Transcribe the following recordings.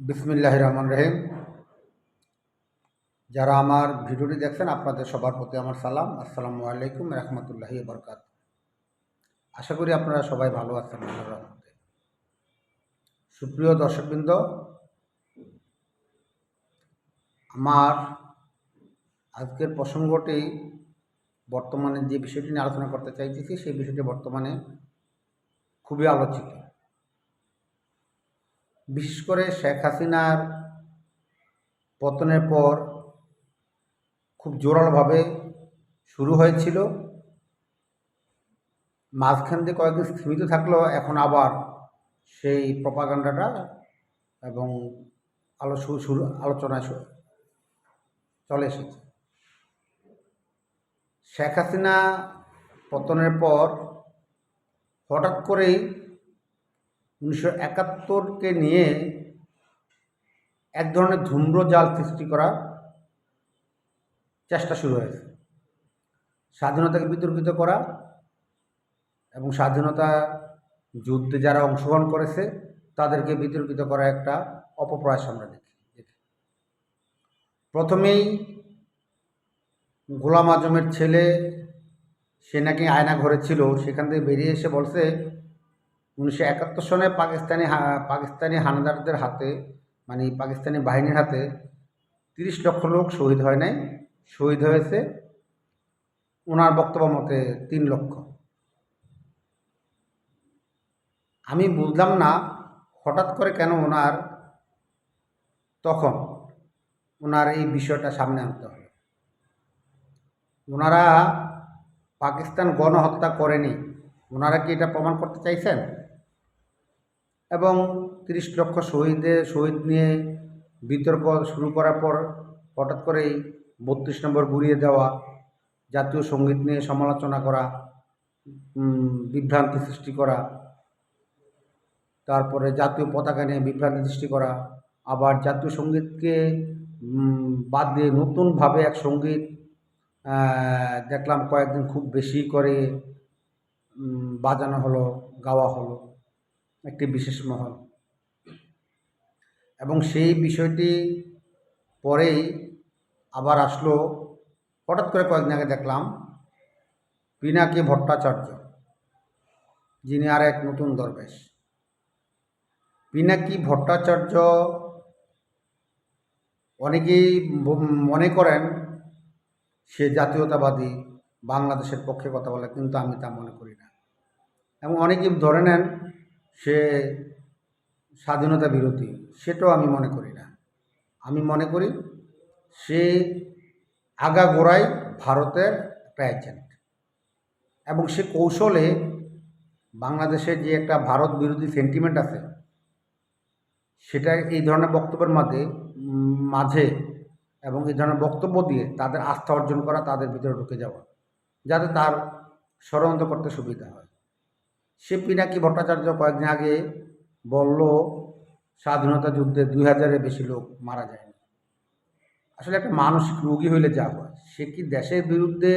বিসমিল্লাহ রহমান রহিম যারা আমার ভিডিওটি দেখছেন, আপনাদের সবার প্রতি আমার সালাম। আসসালামু আলাইকুম রহমতুল্লাহি বরকাত আশা করি আপনারা সবাই ভালো আছেন সুপ্রিয় দর্শকবৃন্দ, আমার আজকের প্রসঙ্গটি বর্তমানে যে বিষয়টি নিয়ে আলোচনা করতে চাইতেছি, সেই বিষয়টি বর্তমানে খুবই আলোচিত। বিশেষ করে শেখ হাসিনার পতনের পর খুব জোরালোভাবে শুরু হয়েছিল। মাঝখান দিয়ে কয়েকদিন স্থিমিত থাকলেও এখন আবার সেই প্রপাগান্ডাটা এবং আলো শুরু আলোচনায় চলে এসেছে। শেখ হাসিনা পতনের পর হঠাৎ করেই উনিশশো একাত্তরকে নিয়ে এক ধরনের ধূম্রজাল সৃষ্টি করার চেষ্টা শুরু হয়েছে। স্বাধীনতাকে বিতর্কিত করা এবং স্বাধীনতা যুদ্ধে যারা অংশগ্রহণ করেছে, তাদেরকে বিতর্কিত করা একটা অপপ্রয়াস আমরা দেখি প্রথমেই গোলাম আজমের ছেলে, সে নাকি আয়না ঘরে ছিল, সেখান থেকে বেরিয়ে এসে বলছে উনিশশো একাত্তর সনে পাকিস্তানি পাকিস্তানি হানাদারদের হাতে মানে পাকিস্তানি বাহিনীর হাতে তিরিশ লক্ষ লোক শহীদ হয় নাই। শহীদ হয়েছে ওনার বক্তব্য মতে তিন লক্ষ। আমি বুঝলাম না, হঠাৎ করে কেন ওনার তখন ওনার এই বিষয়টা সামনে আনতে হবে। ওনারা পাকিস্তান গণহত্যা করেনি। ওনারা কি এটা প্রমাণ করতে চাইছেন? এবং তিরিশ লক্ষ শহীদে, শহীদ নিয়ে বিতর্ক শুরু করার পর হঠাৎ করেই বত্রিশ নম্বর ঘুরিয়ে দেওয়া, জাতীয় সংগীত নিয়ে সমালোচনা করা বিভ্রান্তি সৃষ্টি করা, তারপরে জাতীয় পতাকা নিয়ে বিভ্রান্তি সৃষ্টি করা, আবার জাতীয় সঙ্গীতকে বাদ দিয়ে নতুনভাবে এক সংগীত দেখলাম কয়েকদিন খুব বেশি করে বাজানো হলো, গাওয়া হলো। একটি বিশেষ মহল। এবং সেই বিষয়টি পরেই আবার আসলো, হঠাৎ করে কয়েকদিন আগে দেখলাম, পিনাকি ভট্টাচার্য, যিনি আর এক নতুন দরবেশ। পিনাকি ভট্টাচার্য অনেকেই মনে করেন সে জাতীয়তাবাদী, বাংলাদেশের পক্ষে কথা বলে, কিন্তু আমি তা মনে করি না। এবং অনেকেই ধরে নেন সে স্বাধীনতা বিরোধী, সেটাও আমি মনে করি না। আমি মনে করি সে আগাগোড়াই ভারতের একটা এজেন্ট এবং সে কৌশলে বাংলাদেশের যে একটা ভারত বিরোধী সেন্টিমেন্ট আছে, সেটা এই ধরনের বক্তব্যের মাঝে মাঝে এবং এই ধরনের বক্তব্য দিয়ে তাদের আস্থা অর্জন করা তাদের ভিতরে ঢুকে যাওয়া, যাতে তার ষড়যন্ত্র করতে সুবিধা হয়। সে পিনাকি ভট্টাচার্য কয়েকদিন আগে বলল, স্বাধীনতা যুদ্ধে দুই হাজারের বেশি লোক মারা যায়নি। আসলে একটা মানসিক রোগী হইলে যা হয়, সে কি দেশের বিরুদ্ধে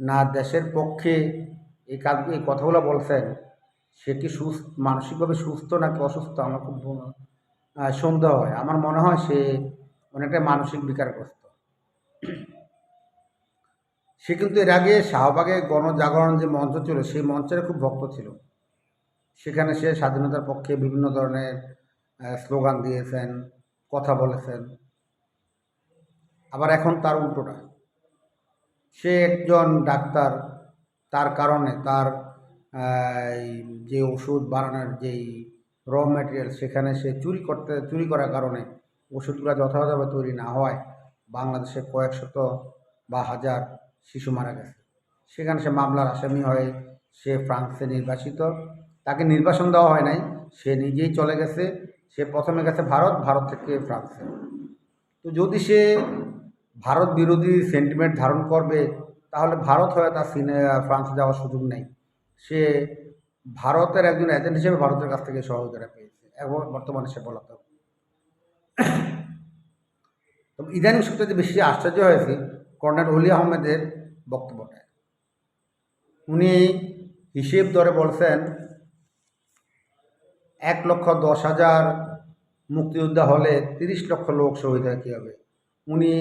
না দেশের পক্ষে এই কাজ, এই কথাগুলো বলছেন? সে কি সুস্থ, মানসিকভাবে সুস্থ নাকি অসুস্থ? আমার খুব সন্দেহ হয়। আমার মনে হয় সে অনেকটা মানসিক বিকারগ্রস্ত। সে কিন্তু এর আগে শাহবাগে গণজাগরণ যে মঞ্চ ছিল, সেই মঞ্চের খুব ভক্ত ছিল। সেখানে সে স্বাধীনতার পক্ষে বিভিন্ন ধরনের স্লোগান দিয়েছেন, কথা বলেছেন। আবার এখন তার উল্টোটা। সে একজন ডাক্তার, তার কারণে তার যে ওষুধ বানানোর যেই র ম্যাটেরিয়াল সেখানে সে চুরি করতে, চুরি করার কারণে ওষুধগুলো যথাযথভাবে তৈরি না হওয়ায় বাংলাদেশে কয়েক শত বা হাজার শিশু মারা গেছে। সেখানে সে মামলার আসামি হয়ে সে ফ্রান্সে নির্বাসিত। তাকে নির্বাসন দেওয়া হয় নাই, সে নিজেই চলে গেছে। সে প্রথমে গেছে ভারত ভারত থেকে ফ্রান্সে। তো যদি সে ভারত বিরোধী সেন্টিমেন্ট ধারণ করবে, তাহলে ভারত হয়ে তার সিনে, ফ্রান্সে যাওয়ার সুযোগ নেই। সে ভারতের একজন এজেন্ট হিসেবে ভারতের কাছ থেকে সহযোগিতা পেয়েছে, এবং বর্তমানে সে পলাতক। তবে ইদানিং সবচেয়ে বেশি আশ্চর্য হয়েছে কর্নেল অলি আহমেদের বক্তব্যটা। উনি হিসেব ধরে বলছেন, এক লক্ষ দশ হাজার মুক্তিযোদ্ধা হলে তিরিশ লক্ষ লোক শহীদ হয় কী হবে উনি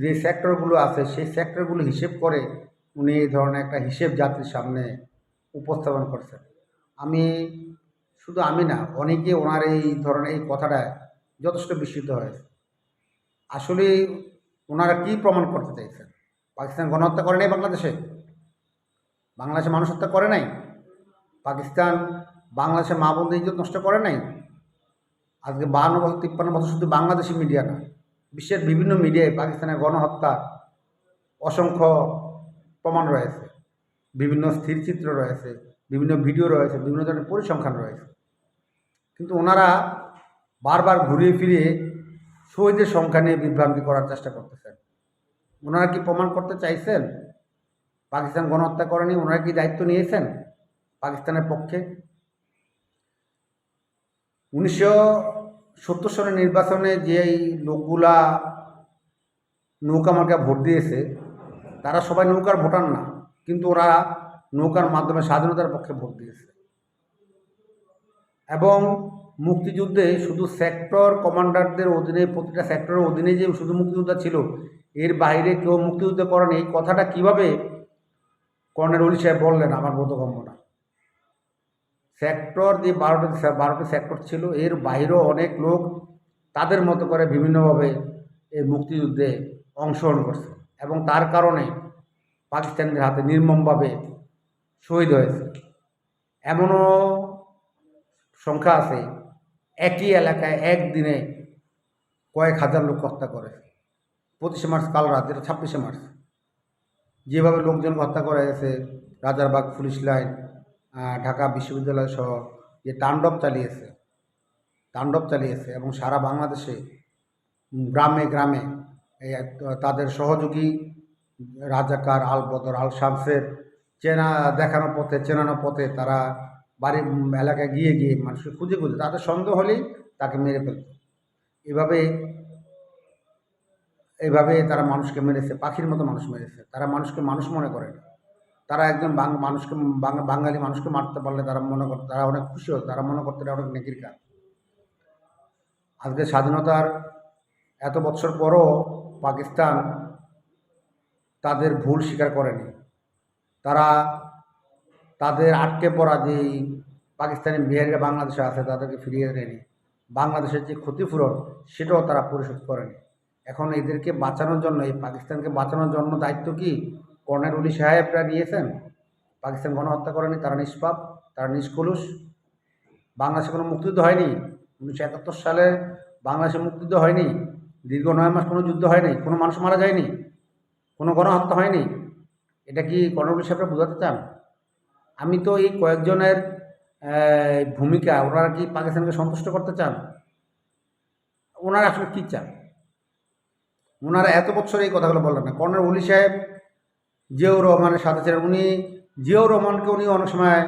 যে সেক্টরগুলো আছে, সেই সেক্টরগুলো হিসেব করে উনি এই ধরনের একটা হিসেব জাতির সামনে উপস্থাপন করছেন। আমি, শুধু আমি না, অনেকে ওনার এই ধরনের এই কথাটায় যথেষ্ট বিস্মিত হয়েছে। আসলে ওনারা কি প্রমাণ করতে চাইছেন? পাকিস্তান গণহত্যা করে নাই বাংলাদেশে? বাংলাদেশে মানুষ হত্যা করে নাই? পাকিস্তান বাংলাদেশের মা বোনদের ইজ্জত নষ্ট করে নাই? আজকে বাহান্ন বছর, তিপ্পান্ন বছর শুধু বাংলাদেশি মিডিয়া না, বিশ্বের বিভিন্ন মিডিয়ায় পাকিস্তানের গণহত্যা অসংখ্য প্রমাণ রয়েছে। বিভিন্ন স্থিরচিত্র রয়েছে, বিভিন্ন ভিডিও রয়েছে, বিভিন্ন ধরনের পরিসংখ্যান রয়েছে। কিন্তু ওনারা বারবার ঘুরিয়ে ফিরিয়ে শহীদের সংখ্যা নিয়ে বিভ্রান্তি করার চেষ্টা করতেছেন। ওনারা কি প্রমাণ করতে চাইছেন? পাকিস্তান গণহত্যা করেনি, ওনারা কি দায়িত্ব নিয়েছেন পাকিস্তানের পক্ষে? উনিশশো সত্তর সালের নির্বাচনে যে এই লোকগুলা নৌকা মার্কা ভোট দিয়েছে, তারা সবাই নৌকার ভোটার না, কিন্তু ওরা নৌকার মাধ্যমে স্বাধীনতার পক্ষে ভোট দিয়েছে। এবং মুক্তিযুদ্ধে শুধু সেক্টর কমান্ডারদের অধীনে, প্রতিটা সেক্টরের অধীনে যে শুধু মুক্তিযোদ্ধা ছিল এর বাইরে কেউ মুক্তিযুদ্ধ করেনি। এই কথাটা কীভাবে কর্নেল অলি সাহেব বললেন আমার বোধগম্য না। সেক্টর যে বারোটা বারোটা সেক্টর ছিল, এর বাইরেও অনেক লোক তাদের মতো করে বিভিন্নভাবে এই মুক্তিযুদ্ধে অংশগ্রহণ করছে এবং তার কারণে পাকিস্তানের হাতে নির্মমভাবে শহীদ হয়েছে। এমনও সংখ্যা আছে, একই এলাকায় একদিনে কয়েক হাজার লোক হত্যা করে পঁচিশে মার্চ কাল রাত যেটা ছাব্বিশে মার্চ। যেভাবে লোকজন হত্যা করা গেছে রাজারবাগ পুলিশ লাইন ঢাকা বিশ্ববিদ্যালয় সহ যে তাণ্ডব চালিয়েছে তাণ্ডব চালিয়েছে এবং সারা বাংলাদেশে গ্রামে গ্রামে তাদের সহযোগী রাজাকার আল বদর আল শামসের চেনা দেখানো পথে চেনানো পথে তারা বাড়ি উম, এলাকায় গিয়ে গিয়ে মানুষকে খুঁজে খুঁজে তাদের সন্দেহ হলেই তাকে মেরে ফেলত। এভাবে এইভাবে তারা মানুষকে মেরেছে, পাখির মতো মানুষ মেরেছে। তারা মানুষকে মানুষ মনে করে তারা একজন মানুষকে বাঙালি মানুষকে মারতে পারলে তারা মনে করতে তারা অনেক খুশি হতো, তারা মনে করতে অনেক নেকির কাজ। আজকে স্বাধীনতার এত বছর পরও পাকিস্তান তাদের ভুল স্বীকার করেনি। তারা তাদের আটকে পড়া যেই পাকিস্তানি বিহারিরা বাংলাদেশে আছে তাদেরকে ফিরিয়ে দেয়নি। বাংলাদেশের যে ক্ষতিপূরণ, সেটাও তারা পরিশোধ করেনি। এখন এদেরকে বাঁচানোর জন্য, এই পাকিস্তানকে বাঁচানোর জন্য দায়িত্ব কি কর্নেল উলি সাহেবরা নিয়েছেন? পাকিস্তান গণহত্যা করেনি, তারা নিষ্পাপ, তারা নিষ্কলুষ। বাংলাদেশে কোনো মুক্তিযুদ্ধ হয়নি, উনিশশো একাত্তর সালে বাংলাদেশে মুক্তিযুদ্ধ হয়নি, দীর্ঘ নয় মাস কোনো যুদ্ধ হয়নি, কোনো মানুষ মারা যায়নি, কোনো গণহত্যা হয়নি। এটা কি কর্নেল উলি সাহেবরা বোঝাতে চান? আমি তো এই কয়েকজনের ভূমিকা, ওনারা কি পাকিস্তানকে সন্তুষ্ট করতে চান? ওনারা আসলে কী চান? ওনারা এত বছর এই কথাগুলো বললেন না। কর্নেল উলি সাহেব, জিয়াউর রহমানের সাথে ছিলেন। উনি, জিয়াউর রহমানকে উনি অনেক সময়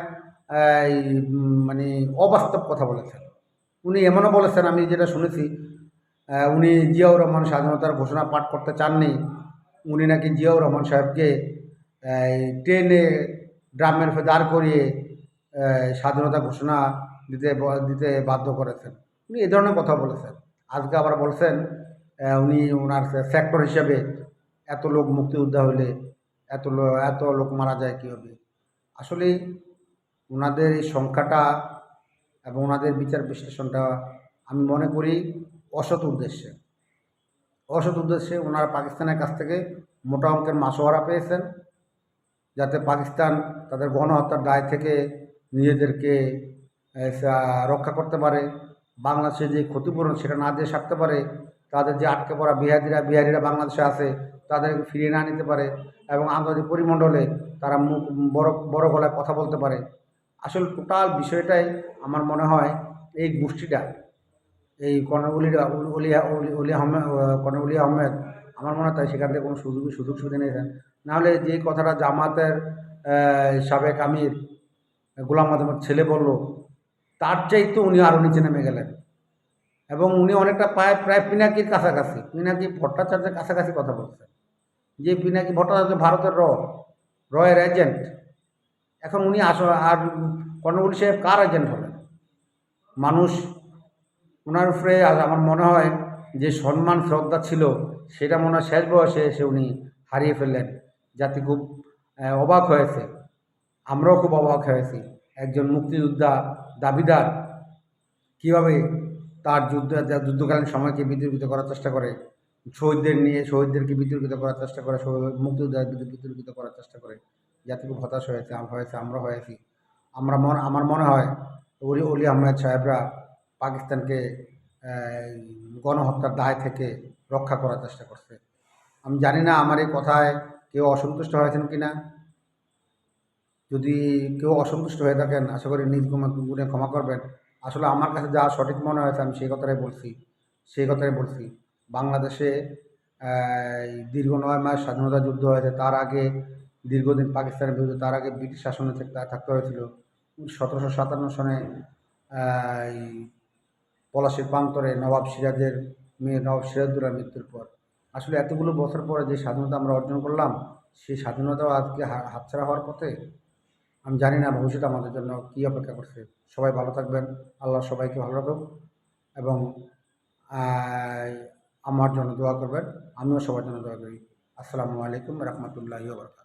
মানে অবাস্তব কথা বলেছেন। উনি এমনও বলেছেন, আমি যেটা শুনেছি উনি জিয়াউর রহমান স্বাধীনতার ঘোষণা পাঠ করতে চাননি। উনি নাকি জিয়াউর রহমান সাহেবকে ট্রেনে ড্রামের উপরে দাঁড় করিয়ে স্বাধীনতা ঘোষণা দিতে দিতে বাধ্য করেছেন। উনি এ ধরনের কথা বলেছেন। আজকে আবার বলছেন উনি ওনার সেক্টর হিসাবে এত লোক মুক্তিযোদ্ধা হলে এত এত লোক মারা যায় কীভাবে? আসলে ওনাদের এই সংখ্যাটা এবং ওনাদের বিচার বিশ্লেষণটা আমি মনে করি অসৎ উদ্দেশ্যে। অসৎ উদ্দেশ্যে ওনারা পাকিস্তানের কাছ থেকে মোটা অঙ্কের মাসোহারা পেয়েছেন, যাতে পাকিস্তান তাদের গণহত্যার দায় থেকে নিজেদেরকে রক্ষা করতে পারে, বাংলাদেশে যে ক্ষতিপূরণ সেটা না দিয়ে সারতে পারে তাদের যে আটকে পড়া বিহারিরা বিহারিরা বাংলাদেশে আছে, তাদেরকে ফিরিয়ে না নিতে পারে এবং আন্তর্জাতিক পরিমণ্ডলে তারা মুখ, বড় বড় গলায় কথা বলতে পারে। আসলে টোটাল বিষয়টাই আমার মনে হয় এই গোষ্ঠীটা, এই উলিয়া উলি- উলি আহমেদ, কর্নেল উলি আহমেদ, আমার মনে হয় তাই সেখান থেকে কোনো সুযোগ সুযোগ সুবিধা নিয়েছেন। নাহলে যে কথাটা জামাতের সাবেক আমির, গোলাম আজমের ছেলে বলল, তার চাইতে উনি আরও নিচে নেমে গেলেন। এবং উনি অনেকটা প্রায় প্রায় পিনাকির কাছাকাছি, পিনাকি ভট্টাচার্যের কাছাকাছি কথা বলছেন যে পিনাকি ভট্টাচার্য ভারতের র, রয়ের এজেন্ট এখন উনি আস আর কর্ণবুলি সাহেব কার এজেন্ট হলেন? মানুষ, ওনার উপরে আমার মনে হয় যে সম্মান, শ্রদ্ধা ছিল, সেটা মনে হয় শেষ বয়সে এসে উনি হারিয়ে ফেললেন। জাতি খুব অবাক হয়েছে। আমরাও খুব অবাক হয়েছি। একজন মুক্তিযোদ্ধা, দাবিদার। কীভাবে তার যুদ্ধ যুদ্ধকালীন সময়কে বিতর্কিত করার চেষ্টা করে। শহীদদের নিয়ে, শহীদদেরকে বিতর্কিত করার চেষ্টা করে মুক্তিযোদ্ধাদের বিতর্কিত করার চেষ্টা করে। যাতে হতাশ হয়েছে, আম, হয়েছে আমরা হয়েছি। আমরা মন, আমার মনে হয় অলি অলি আহমেদ সাহেবরা পাকিস্তানকে গণহত্যার দায় থেকে রক্ষা করার চেষ্টা করছে। আমি জানি না আমার এই কথায় কেউ অসন্তুষ্ট হয়েছেন কি না যদি কেউ অসন্তুষ্ট হয়ে থাকেন, আশা করি নিজ গুণে ক্ষমা করবেন। আসলে আমার কাছে যা সঠিক মনে হয়েছে আমি সেই কথাটাই বলছি, সেই কথাই বলছি। বাংলাদেশে দীর্ঘ নয় মাস স্বাধীনতা যুদ্ধ হয়েছে, তার আগে দীর্ঘদিন পাকিস্তানের বিরুদ্ধে, তার আগে ব্রিটিশ শাসনে থাক- থাকতে হয়েছিল। সতেরোশো সাতান্ন সনে পলাশির প্রান্তরে নবাব সিরাজের মেয়ে নবাব সিরাজদৌলার মৃত্যুর পর। আসলে এতগুলো বছর পরে যে স্বাধীনতা আমরা অর্জন করলাম, সেই স্বাধীনতাও আজকে হাতছাড়া হওয়ার পথে? আমি জানি না, ভবিষ্যৎ আমাদের জন্য কী অপেক্ষা করছে। সবাই ভালো থাকবেন, আল্লাহ সবাইকে ভালো রাখুক এবং আমার জন্য দোয়া করবেন, আমিও সবার জন্য দোয়া করি। আসসালামু আলাইকুম রহমতুল্লাহ বরকাত